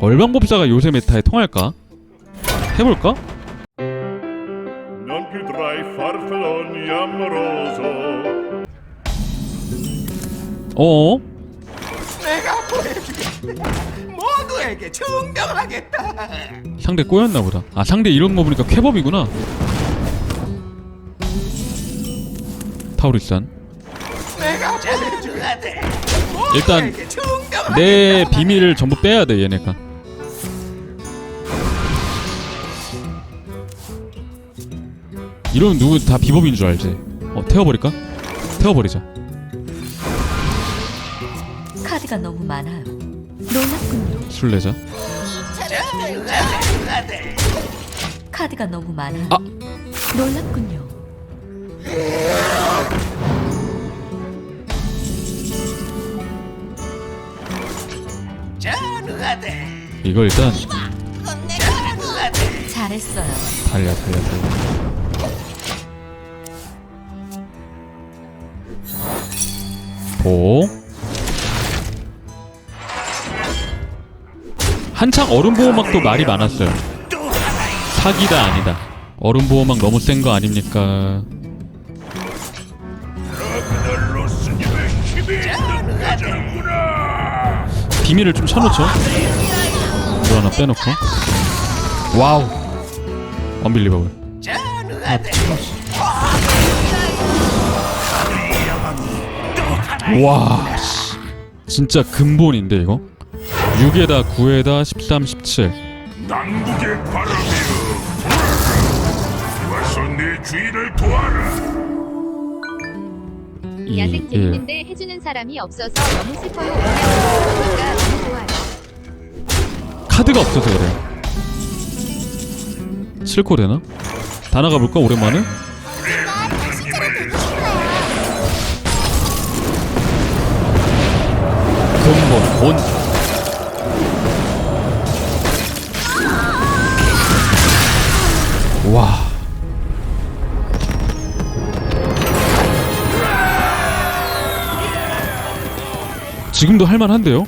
얼방법사가 요새 메타에 통할까? 해볼까? Non più tra i farfalloni amoroso 어? 내가. 모두에게 증명하겠다. 상대 꼬였나 보다. 아 상대 이런 거 보니까 쾌범이구나. 타우리산. 일단. 내 비밀을 전부 빼야 돼 얘네가. 이러면 누구 다 비범인 줄 알지? 어 태워버릴까? 태워버리자. 카드가 너무 많아요. 놀랍군요. 술래자. 카드가 너무 많아요. 아! 놀랍군요. 이거 일단. 잘했어요. 달려 달려 달려. 보. 한창 얼음 보호막도 말이 많았어요. 사기다 아니다. 얼음 보호막 너무 센 거 아닙니까? 비밀을 좀 쳐놓죠. 이거 하나 빼놓고. 와우. 언빌리버블. 전 와. 씨. 진짜 근본인데 이거. 6에다 9에다 13, 17. 남국의 바람이여 와서 내 주인을 도와라 2, 야생 1. 재밌는데 해주는 사람이 없어서 너무 슬퍼요. 그러니까 너무 좋아요. 카드가 없어서 그래요. 7코 되나? 다 나가볼까 오랜만에? 근본 본 와. 지금도 할만한데요?